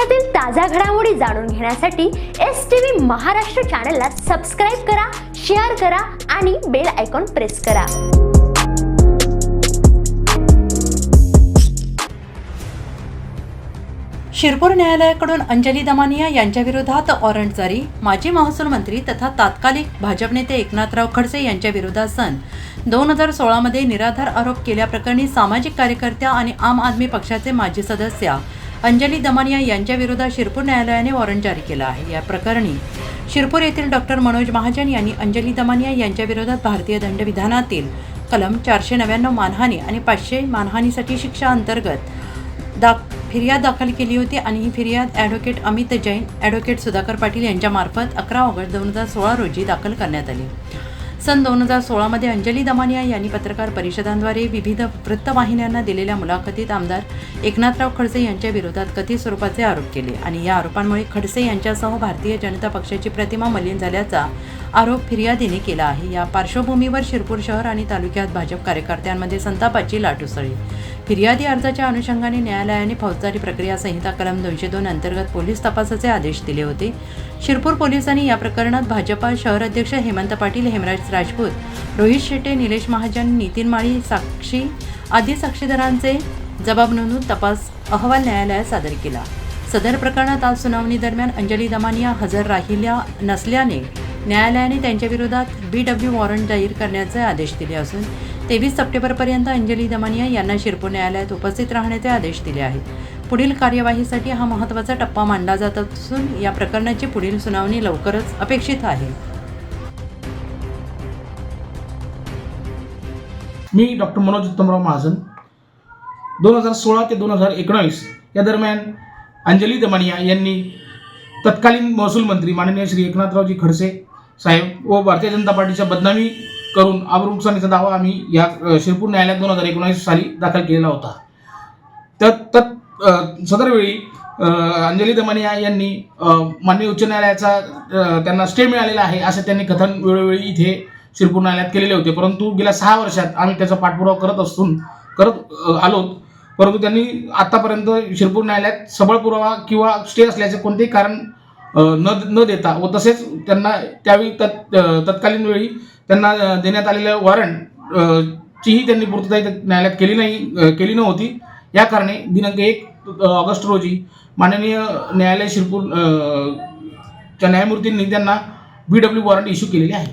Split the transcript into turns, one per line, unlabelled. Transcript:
देशातील ताज्या घडामोडी जाणून घेण्यासाठी एस टी व्ही महाराष्ट्र चॅनलला सबस्क्राईब करा शेअर करा आणि बेल आयकॉन प्रेस करा.
शिरपूर न्यायालयाकडून अंजली दमानिया यांच्या विरोधात वॉरंट जारी. माजी महसूल मंत्री तथा तात्कालिक भाजप नेते एकनाथराव खडसे यांच्या विरोधात सन दोन हजार सोळामध्ये निराधार आरोप केल्याप्रकरणी सामाजिक कार्यकर्त्या आणि आम आदमी पक्षाचे माजी सदस्य अंजली दमानिया यांच्याविरोधात शिरपूर न्यायालयाने वॉरंट जारी केलं आहे. या प्रकरणी शिरपूर येथील डॉक्टर मनोज महाजन यांनी अंजली दमानिया यांच्याविरोधात भारतीय दंडविधानातील कलम चारशे नव्याण्णव मानहानी आणि पाचशे मानहानीसाठी शिक्षा अंतर्गत दाख फिर्याद दाखल केली होती आणि ही फिर्याद ॲडव्होकेट अमित जैन ॲडव्होकेट सुधाकर पाटील यांच्यामार्फत अकरा ऑगस्ट दोन हजार सोळा रोजी दाखल करण्यात आली. सन दोन हजार सोळामध्ये अंजली दमानिया यांनी पत्रकार परिषदांद्वारे विविध वृत्तवाहिन्यांना दिलेल्या मुलाखतीत आमदार एकनाथराव खडसे यांच्या विरोधात कथित स्वरूपाचे आरोप केले आणि या आरोपांमुळे खडसे यांच्यासह भारतीय जनता पक्षाची प्रतिमा मलिन झाल्याचा आरोप फिर्यादीने केला आहे. या पार्श्वभूमीवर शिरपूर शहर आणि तालुक्यात भाजप कार्यकर्त्यांमध्ये संतापाची लाट उसळली. फिर्यादी अर्जाच्या अनुषंगाने न्यायालयाने फौजदारी प्रक्रिया संहिता कलम दोनशे दोन अंतर्गत पोलीस तपासाचे आदेश दिले होते. शिरपूर पोलिसांनी या प्रकरणात भाजपा शहर अध्यक्ष हेमंत पाटील हेमराज राजपूत रोहित शेट्टे निलेश महाजन नितीन माळी साक्षी आदी साक्षीदारांचे जबाब नोंदून तपास अहवाल न्यायालयात सादर केला. सदर प्रकरणात आज सुनावणी दरम्यान अंजली दमानिया हजर राहिल्या नसल्याने न्यायालयाने त्यांच्या विरोधात बी डब्ल्यू वॉरंट जाहीर करण्याचे आदेश दिले असून तेवीस सप्टेंबरपर्यंत अंजली दमानिया यांना शिरपूर न्यायालयात उपस्थित राहण्याचे आदेश दिले आहेत. पुढील कार्यवाहीसाठी हा महत्त्वाचा टप्पा मानला जात असून या प्रकरणाची पुढील सुनावणी लवकरच अपेक्षित आहे.
मी डॉक्टर मनोज उत्तमराव महाजन. दोन हजार सोळा ते दोन हजार एकोणावीस या दरम्यान अंजली दमानिया यांनी तत्कालीन महसूल मंत्री माननीय श्री एकनाथरावजी खडसे साहेब व भारतीय जनता पार्टीच्या बदनामी करून आबरू नुकसानीचा दावा आम्ही या शिरपूर न्यायालयात दोन हजार एकोणावीस साली दाखल केलेला होता. तर तत् सदरवेळी अंजली दमानिया यांनी माननीय उच्च न्यायालयाचा त्यांना स्टे मिळालेला आहे असं त्यांनी कथन वेळोवेळी इथे शिरपूर न्यायालयात केलेले होते. परंतु गेल्या सहा वर्षात आम्ही त्याचा पाठपुरावा करत असून करत आलो परंतु त्यांनी आतापर्यंत शिरपूर न्यायालयात सबळ पुरावा किंवा स्टे असल्याचे कोणतेही कारण न न देता व तसेच त्यांना त्यावेळी तत् तत्कालीन वेळी त्यांना देण्यात आलेलं वॉरंट चीही त्यांनी पूर्तता न्यायालयात केली नाही केली नव्हती. या कारणे दिनांक एक ऑगस्ट रोजी माननीय न्यायालय शिरपूर च्या न्यायमूर्तींनी त्यांना बी डब्ल्यू वॉरंट इश्यू केलेली आहे.